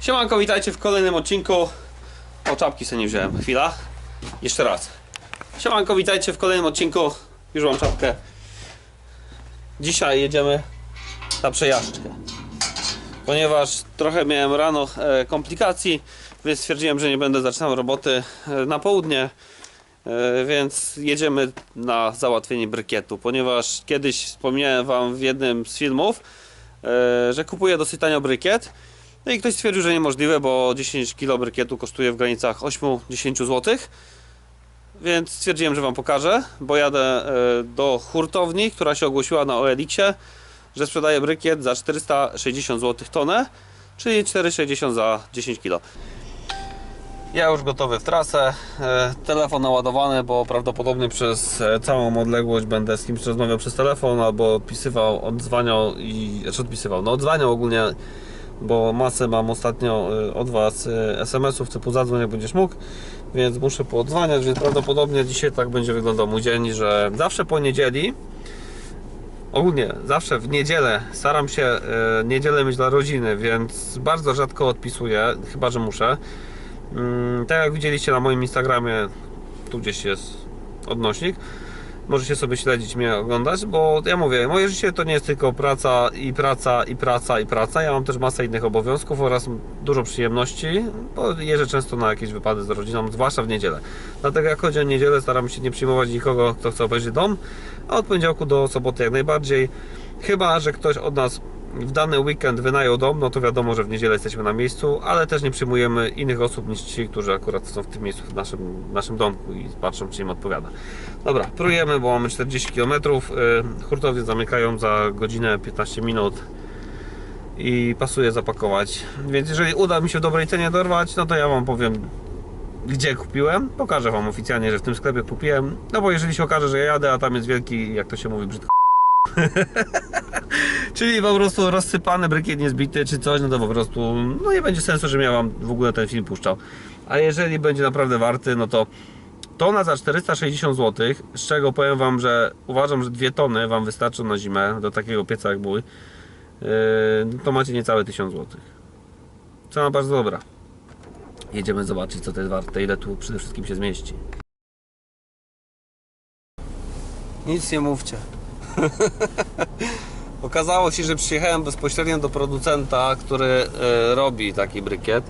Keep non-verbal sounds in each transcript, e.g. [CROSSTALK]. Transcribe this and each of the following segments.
Siemanko, witajcie w kolejnym odcinku. O, czapki sobie nie wziąłem. Chwila. Jeszcze raz. Siemanko, witajcie w kolejnym odcinku. Już mam czapkę. Dzisiaj jedziemy na przejażdżkę. Ponieważ trochę miałem rano e, komplikacji, więc stwierdziłem, że nie będę zaczynał roboty e, na południe. E, więc jedziemy na załatwienie brykietu, ponieważ kiedyś wspomniałem Wam w jednym z filmów, że kupuję dosyć tanio brykiet. No i ktoś stwierdził, że niemożliwe, bo 10 kg brykietu kosztuje w granicach 8-10 zł. Więc stwierdziłem, że Wam pokażę, bo jadę e, do hurtowni, która się ogłosiła na OLX-ie, że sprzedaje brykiet za 460 zł tonę, czyli 4,60 za 10 kg. Ja już gotowy w trasę, e, telefon naładowany, bo prawdopodobnie przez e, całą odległość będę z kimś rozmawiał przez telefon albo odpisywał, odzwaniał i, znaczy odpisywał, no odzwaniał ogólnie, bo masę mam ostatnio e, od Was e, SMS-ów typu zadzwoń jak będziesz mógł, więc muszę poodzwaniać, więc prawdopodobnie dzisiaj tak będzie wyglądał mój dzień, że zawsze po niedzieli Ogólnie zawsze w niedzielę staram się e, niedzielę mieć dla rodziny, więc bardzo rzadko odpisuję, chyba że muszę. Mm, tak jak widzieliście na moim Instagramie, tu gdzieś jest odnośnik. Możecie sobie śledzić mnie, oglądać, bo ja mówię, moje życie to nie jest tylko praca i praca i praca i praca. Ja mam też masę innych obowiązków oraz dużo przyjemności, bo jeżdżę często na jakieś wypady z rodziną, zwłaszcza w niedzielę. Dlatego jak chodzi o niedzielę, staram się nie przyjmować nikogo, kto chce obejrzeć dom, a od poniedziałku do soboty jak najbardziej. Chyba, że ktoś od nas w dany weekend wynajął dom, no to wiadomo, że w niedzielę jesteśmy na miejscu, ale też nie przyjmujemy innych osób niż ci, którzy akurat są w tym miejscu, w naszym, naszym domku i patrzą, czy im odpowiada. Dobra, prujemy, bo mamy 40 km. Hurtownie zamykają za godzinę 15 minut i pasuje zapakować. Więc jeżeli uda mi się w dobrej cenie dorwać, no to ja Wam powiem gdzie kupiłem. Pokażę Wam oficjalnie, że w tym sklepie kupiłem. No bo jeżeli się okaże, że ja jadę, a tam jest wielki, jak to się mówi brzydko, [LAUGHS] Czyli po prostu rozsypany brykiet niezbity czy coś, no to po prostu no nie będzie sensu, że ja wam w ogóle ten film puszczał. A jeżeli będzie naprawdę warty, no to tona za 460 zł, z czego powiem wam, że uważam, że dwie tony wam wystarczą na zimę do takiego pieca jak mój, yy, to macie niecałe 1000 zł. Cena bardzo dobra. Jedziemy zobaczyć co to jest warte, ile tu przede wszystkim się zmieści. Nic nie mówcie. [LAUGHS] Okazało się, że przyjechałem bezpośrednio do producenta, który e, robi taki brykiet.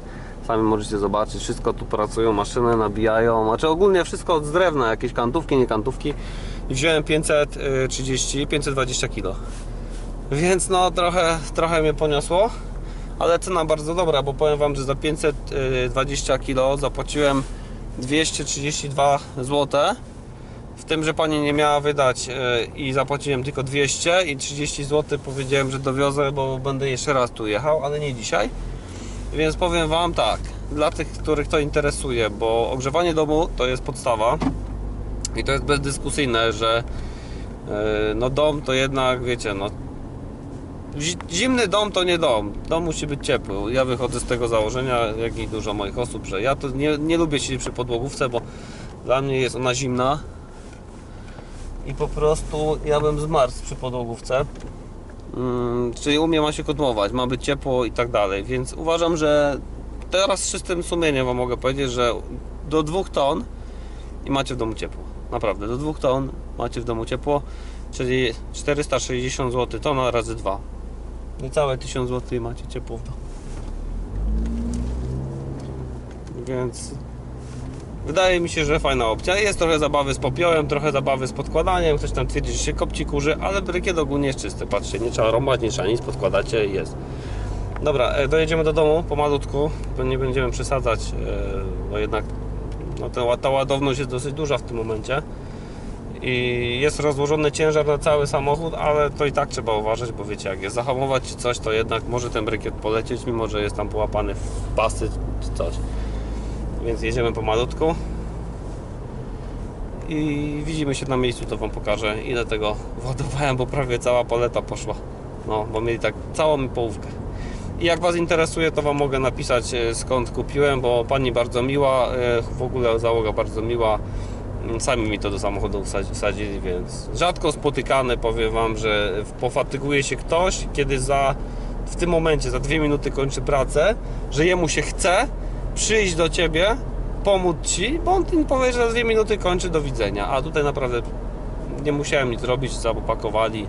Sami możecie zobaczyć, wszystko tu pracują, maszyny nabijają, znaczy ogólnie wszystko z drewna, jakieś kantówki, nie kantówki. Wziąłem 530, 520 kg. Więc no trochę, trochę mnie poniosło, ale cena bardzo dobra, bo powiem Wam, że za 520 kg zapłaciłem 232 zł. W tym, że pani nie miała wydać e, i zapłaciłem tylko 200 i 30 zł powiedziałem, że dowiozę, bo będę jeszcze raz tu jechał, ale nie dzisiaj. Więc powiem Wam tak, dla tych, których to interesuje, bo ogrzewanie domu to jest podstawa i to jest bezdyskusyjne, że e, no dom to jednak, wiecie, no zi- zimny dom to nie dom, dom musi być ciepły. Ja wychodzę z tego założenia, jak i dużo moich osób, że ja to nie, nie lubię siedzieć przy podłogówce, bo dla mnie jest ona zimna i po prostu ja bym zmarzł przy podłogówce. Mm, czyli u mnie ma się kotłować, ma być ciepło i tak dalej, więc uważam, że teraz z czystym sumieniem wam mogę powiedzieć, że do dwóch ton i macie w domu ciepło. Naprawdę, do dwóch ton macie w domu ciepło, czyli 460 zł tona razy dwa. Niecałe 1000 zł i macie ciepło w domu. Więc Wydaje mi się, że fajna opcja. Jest trochę zabawy z popiołem, trochę zabawy z podkładaniem. Ktoś tam twierdzi, że się kopci kurzy, ale brykiet ogólnie jest czysty. Patrzcie, nie trzeba rąbać, nie trzeba nic, podkładacie i jest. Dobra, e, dojedziemy do domu pomalutku, bo nie będziemy przesadzać, e, bo jednak no, ta, ta ładowność jest dosyć duża w tym momencie. I jest rozłożony ciężar na cały samochód, ale to i tak trzeba uważać, bo wiecie, jak jest zahamować czy coś, to jednak może ten brykiet polecieć, mimo że jest tam połapany w pasy czy coś. Więc jedziemy pomalutku. I widzimy się na miejscu, to Wam pokażę ile tego [LAUGHS] władowałem, bo prawie cała paleta poszła. No, bo mieli tak całą połówkę. I jak Was interesuje, to Wam mogę napisać e, skąd kupiłem, bo Pani bardzo miła, e, w ogóle załoga bardzo miła. Mm, Sami mi to do samochodu wsadzi- wsadzili, więc rzadko spotykane powiem Wam, że pofatyguje się ktoś, kiedy za w tym momencie za dwie minuty kończy pracę, że jemu się chce przyjść do ciebie, pomóc ci, bo on mi powie, że za dwie minuty kończy do widzenia. A tutaj naprawdę nie musiałem nic robić, zapakowali.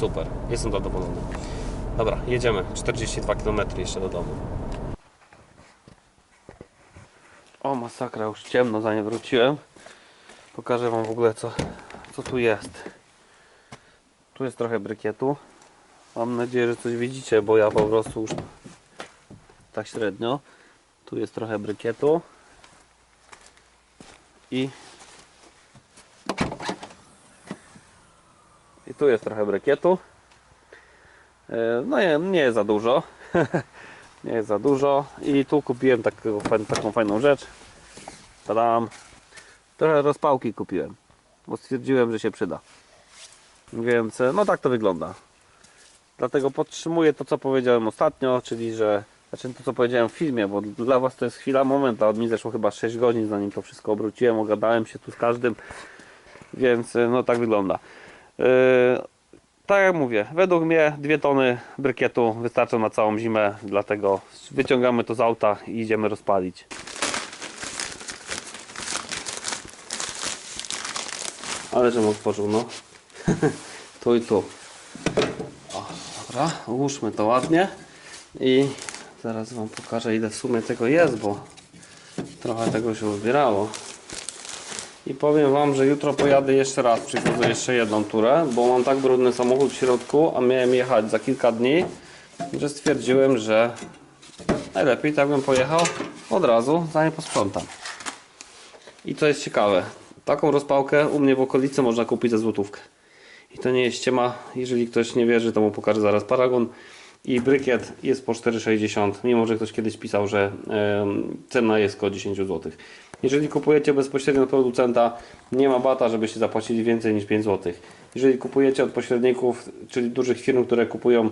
Super, jestem zadowolony. Dobra, jedziemy. 42 km jeszcze do domu. O masakra, już ciemno zanim wróciłem. Pokażę wam w ogóle co, co tu jest. Tu jest trochę brykietu. Mam nadzieję, że coś widzicie, bo ja po prostu już tak średnio. Tu jest trochę brykietu. I i tu jest trochę brykietu. E, No nie, jest za dużo. [LAUGHS] nie jest za dużo. I tu kupiłem taką, taką fajną rzecz. Tadam. Trochę rozpałki kupiłem. Bo stwierdziłem, że się przyda. Więc e, no tak to wygląda. Dlatego podtrzymuję to, co powiedziałem ostatnio, czyli że. Znaczy to, co powiedziałem w filmie, bo dla Was to jest chwila, moment, a od mi zeszło chyba 6 godzin, zanim to wszystko obróciłem, ogadałem się tu z każdym, więc e, no tak wygląda. Yy, tak jak mówię, według mnie dwie tony brykietu wystarczą na całą zimę, dlatego wyciągamy to z auta i idziemy rozpalić. Ale żebym otworzył, no. [LAUGHS] tu i tu. O, dobra, ułóżmy to ładnie i zaraz Wam pokażę ile w sumie tego jest, bo trochę tego się uzbierało. I powiem Wam, że jutro pojadę jeszcze raz, przychodzę jeszcze jedną turę, bo mam tak brudny samochód w środku, a miałem jechać za kilka dni, że stwierdziłem, że najlepiej tak bym pojechał od razu, zanim posprzątam. I co jest ciekawe, taką rozpałkę u mnie w okolicy można kupić za złotówkę. I to nie jest ściema, jeżeli ktoś nie wierzy, to mu pokażę zaraz paragon. I brykiet jest po 4,60, mimo że ktoś kiedyś pisał, że cena jest około 10 zł. Jeżeli kupujecie bezpośrednio od producenta, nie ma bata, żebyście zapłacili więcej niż 5 zł. Jeżeli kupujecie od pośredników, czyli dużych firm, które kupują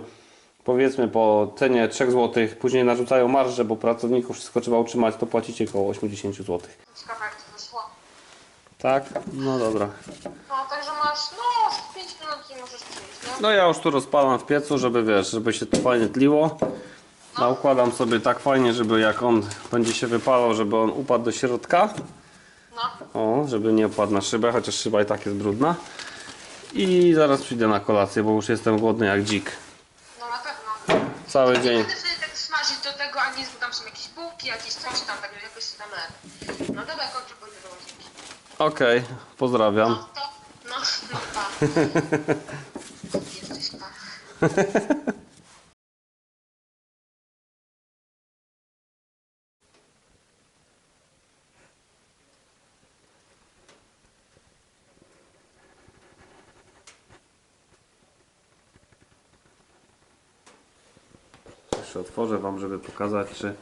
powiedzmy po cenie 3 zł, później narzucają marżę, bo pracowników wszystko trzeba utrzymać, to płacicie około 80 zł. Ciekawe jak to wyszło. Tak? No dobra. No, także masz, no, 5 minut i możesz przyjść, nie? No ja już tu rozpalam w piecu, żeby wiesz, żeby się to fajnie tliło. Naukładam sobie tak fajnie, żeby jak on będzie się wypalał, żeby on upadł do środka. No, O, żeby nie upadł na szybę, chociaż szyba i tak jest brudna. I zaraz przyjdę na kolację, bo już jestem głodny jak dzik. no na pewno. Cały Nie dzień. będę wtedy tak smażyć do tego, a nie, tam są jakieś bułki, jakieś coś tam, tak jakoś tam No dobra, kończę, pójdę do łazienki. Okej, pozdrawiam. No, to, no, no. Jesteś pa. Jeszcze otworzę Wam, żeby pokazać, czy,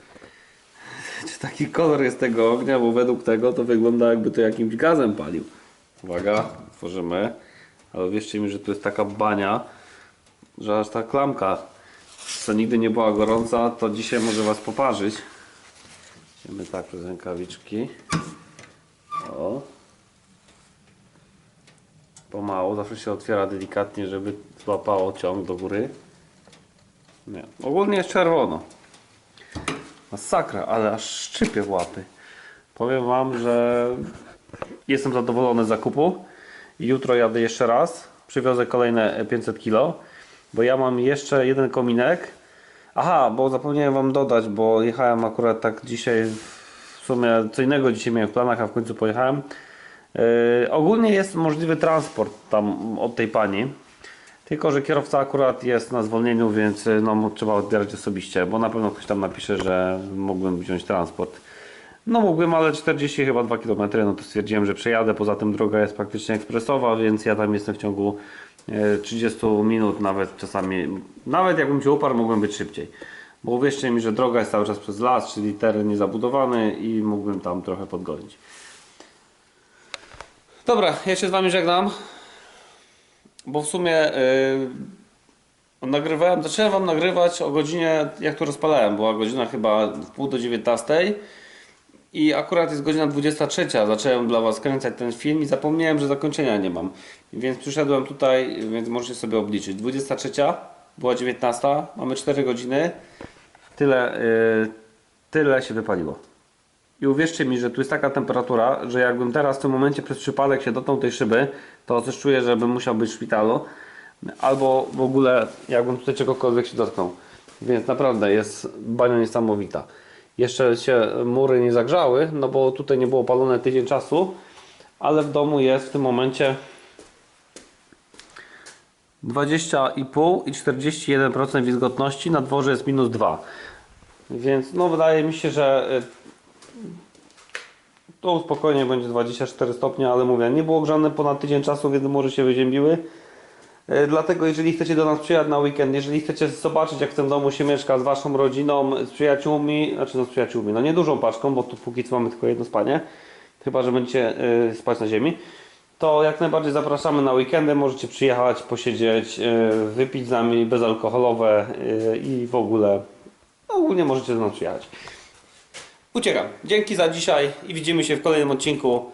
czy taki kolor jest tego ognia, bo według tego to wygląda jakby to jakimś gazem palił. Uwaga, otworzymy. Ale wierzcie mi, że tu jest taka bania, że aż ta klamka, co nigdy nie była gorąca, to dzisiaj może Was poparzyć. Idziemy tak przez rękawiczki. O. Pomału, zawsze się otwiera delikatnie, żeby złapało ciąg do góry. Nie. Ogólnie jest czerwono. Masakra, ale aż szczypie w łapy. Powiem Wam, że jestem zadowolony z zakupu. Jutro jadę jeszcze raz. Przywiozę kolejne 500 kg. Bo ja mam jeszcze jeden kominek. Aha, bo zapomniałem Wam dodać, bo jechałem akurat tak dzisiaj. W sumie co innego dzisiaj miałem w planach, a w końcu pojechałem. Yy, ogólnie jest możliwy transport tam od tej pani. Tylko, że kierowca akurat jest na zwolnieniu, więc y, no, trzeba odbierać osobiście, bo na pewno ktoś tam napisze, że mógłbym wziąć transport. No mógłbym, ale 40 chyba 2 km, no to stwierdziłem, że przejadę. Poza tym droga jest praktycznie ekspresowa, więc ja tam jestem w ciągu e, 30 minut, nawet czasami, nawet jakbym się uparł, mógłbym być szybciej. Bo uwierzcie mi, że droga jest cały czas przez las, czyli teren niezabudowany i mógłbym tam trochę podgonić. Dobra, ja się z Wami żegnam. Bo w sumie yy, nagrywałem, zacząłem Wam nagrywać o godzinie, jak to rozpalałem, była godzina chyba w pół do 19 i akurat jest godzina 23, zacząłem dla Was kręcać ten film i zapomniałem, że zakończenia nie mam. Więc przyszedłem tutaj, więc możecie sobie obliczyć. 23, była 19, mamy 4 godziny. Tyle, yy, tyle się wypaliło. I uwierzcie mi, że tu jest taka temperatura, że jakbym teraz w tym momencie przez przypadek się dotknął tej szyby, to coś czuję, że bym musiał być w szpitalu. Albo w ogóle jakbym tutaj czegokolwiek się dotknął. Więc naprawdę jest bania niesamowita. Jeszcze się mury nie zagrzały, no bo tutaj nie było palone tydzień czasu, ale w domu jest w tym momencie 20,5 i 41% wilgotności, na dworze jest minus 2. Więc no wydaje mi się, że y, to spokojnie będzie 24 stopnie, ale mówię, nie było grzane ponad tydzień czasu, więc mury się wyziębiły. Y, Dlatego jeżeli chcecie do nas przyjechać na weekend, jeżeli chcecie zobaczyć jak w tym domu się mieszka z waszą rodziną, z przyjaciółmi, znaczy no z przyjaciółmi, no nie dużą paczką, bo tu póki co mamy tylko jedno spanie, chyba że będziecie y, spać na ziemi, to jak najbardziej zapraszamy na weekendy, możecie przyjechać, posiedzieć, y, wypić z nami bezalkoholowe i w ogóle, no ogólnie możecie do nas przyjechać. Uciekam. Dzięki za dzisiaj i widzimy się w kolejnym odcinku.